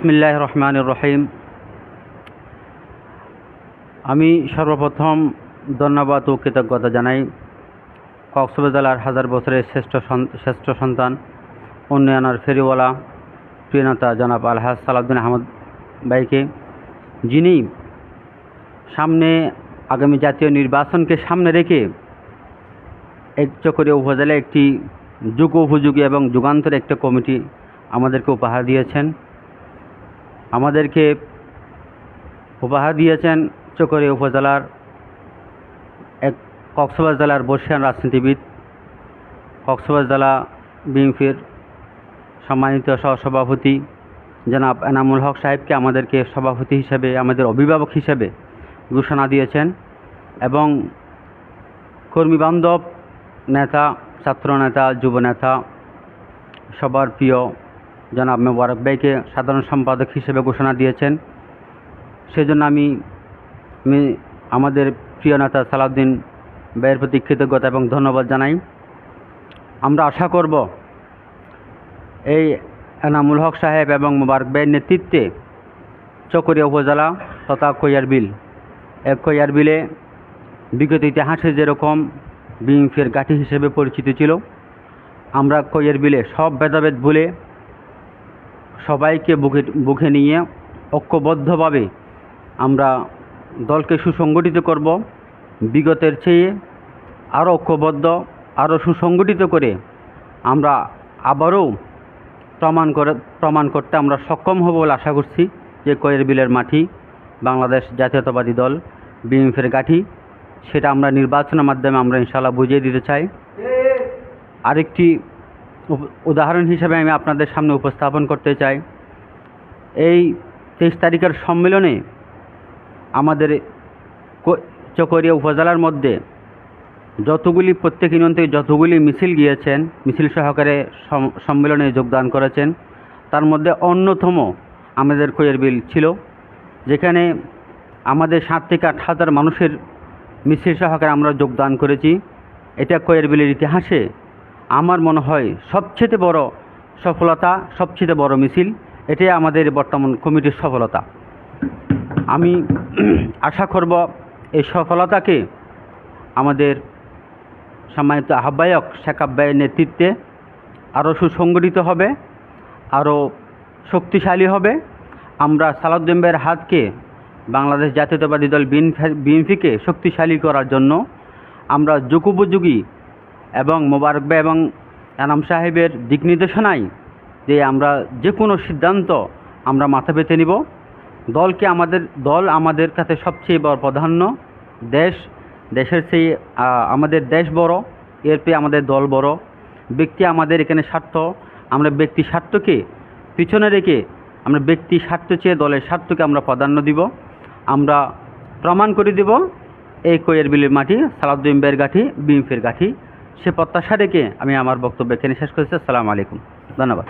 বিসমিল্লাহ রহমান রহিম। আমি সর্বপ্রথম ধন্যবাদ ও কৃতজ্ঞতা জানাই কক্সবাজার হাজার বছরের শ্রেষ্ঠ শ্রেষ্ঠ সন্তান, উন্নয়নের ফেরিওয়ালা প্রিয়নেতা জনাব আলহাজ সালাউদ্দিন আহমদ ভাইকে, যিনি সামনে আগামী জাতীয় নির্বাচনকে সামনে রেখে এক চকরিয়া উপজেলায় একটি যুগ উপযোগী এবং যুগান্তর একটা কমিটি আমাদেরকে উপহার দিয়েছেন। আমাদেরকে উপহার দিয়েছেন চকরিয়া উপজেলার এক কক্সবাজার জেলার বর্ষিয়ান রাজনীতিবিদ, কক্সবাজার জেলা বিএনপির সম্মানিত সহসভাপতি জনাব এনামুল হক সাহেবকে আমাদেরকে সভাপতি হিসেবে, আমাদের অভিভাবক হিসেবে ঘোষণা দিয়েছেন এবং কর্মীবান্ধব নেতা, ছাত্রনেতা, যুবনেতা, সবার প্রিয় জনাব মোবারক ভাইকে সাধারণ সম্পাদক হিসেবে ঘোষণা দিয়েছেন। সেজন্য আমি আমি আমাদের প্রিয় নেতা সালাউদ্দিন ভাইয়ের প্রতি কৃতজ্ঞতা এবং ধন্যবাদ জানাই। আমরা আশা করব এই এনামুল হক সাহেব এবং মোবারক ভাইয়ের নেতৃত্বে চকরিয়া উপজেলা তথা কৈয়ার বিল। এক কৈয়ার বিলে বিগত ইতিহাসে যেরকম বিএনপির গাঠি হিসেবে পরিচিত ছিল, আমরা কৈয়ের বিলে সব ভেদাভেদ ভুলে সবাইকে বুকে বুকে নিয়ে ঐক্যবদ্ধভাবে আমরা দলকে সুসংগঠিত করব। বিগতের চেয়ে আরও ঐক্যবদ্ধ, আরও সুসংগঠিত করে আমরা আবারও প্রমাণ করে, প্রমাণ করতে আমরা সক্ষম হব বলে আশা করছি যে কয়ের বিলের মাটি বাংলাদেশ জাতীয়তাবাদী দল, বিএনপির গাঠি, সেটা আমরা নির্বাচনের মাধ্যমে আমরা ইনশাল্লাহ বুঝিয়ে দিতে চাই। আরেকটি উদাহরণ হিসেবে আমি আপনাদের সামনে উপস্থাপন করতে চাই। এই তেইশ তারিখের সম্মেলনে আমাদের চকরিয়া উপজেলার মধ্যে যতগুলি প্রত্যেক ইউনিয়ন থেকে যতগুলি মিছিল গিয়েছেন, মিছিল সহকারে সম- সম্মেলনে যোগদান করেছেন, তার মধ্যে অন্যতম আমাদের কোয়ের বিল ছিল, যেখানে আমাদের সাত থেকে আট হাজার মানুষের মিছিল সহকারে আমরা যোগদান করেছি। এটা কোয়ের বিলের ইতিহাসে আমার মনে হয় সবচেয়ে বড় সফলতা, সবচেয়ে বড় মিছিল, এটাই আমাদের বর্তমান কমিটির সফলতা। আমি আশা করব এই সফলতাকে আমাদের সম্মানিত আহ্বায়ক শেখ আব্বাইয়ের নেতৃত্বে আরও সুসংগঠিত হবে, আরও শক্তিশালী হবে। আমরা সালাউদ্দিন হাতকে বাংলাদেশ জাতীয়তাবাদী দল বিএনপিকে শক্তিশালী করার জন্য আমরা যুগোপযোগী এবং মোবারক ভাই এবং এনাম সাহেবের দিক নির্দেশনায় যে আমরা যে কোনো সিদ্ধান্ত আমরা মাথা পেতে নিব। দলকে আমাদের, দল আমাদের কাছে সবচেয়ে বড় প্রাধান্য। দেশ, দেশের সেই আমাদের দেশ বড়, এর পেয়ে আমাদের দল বড়। ব্যক্তি আমাদের এখানে স্বার্থ, আমরা ব্যক্তি স্বার্থকে পিছনে রেখে আমরা ব্যক্তি স্বার্থ চেয়ে দলের স্বার্থকে আমরা প্রাধান্য দিব। আমরা প্রমাণ করে দিব এই কয়ের বিলের মাটি, সালাউদ্দিন বের গাঠি বিএমপির গাঠি। সে প্রত্যাশা রেখে আমি আমার বক্তব্য এখানে শেষ করেছি। আসসালামু আলাইকুম। ধন্যবাদ।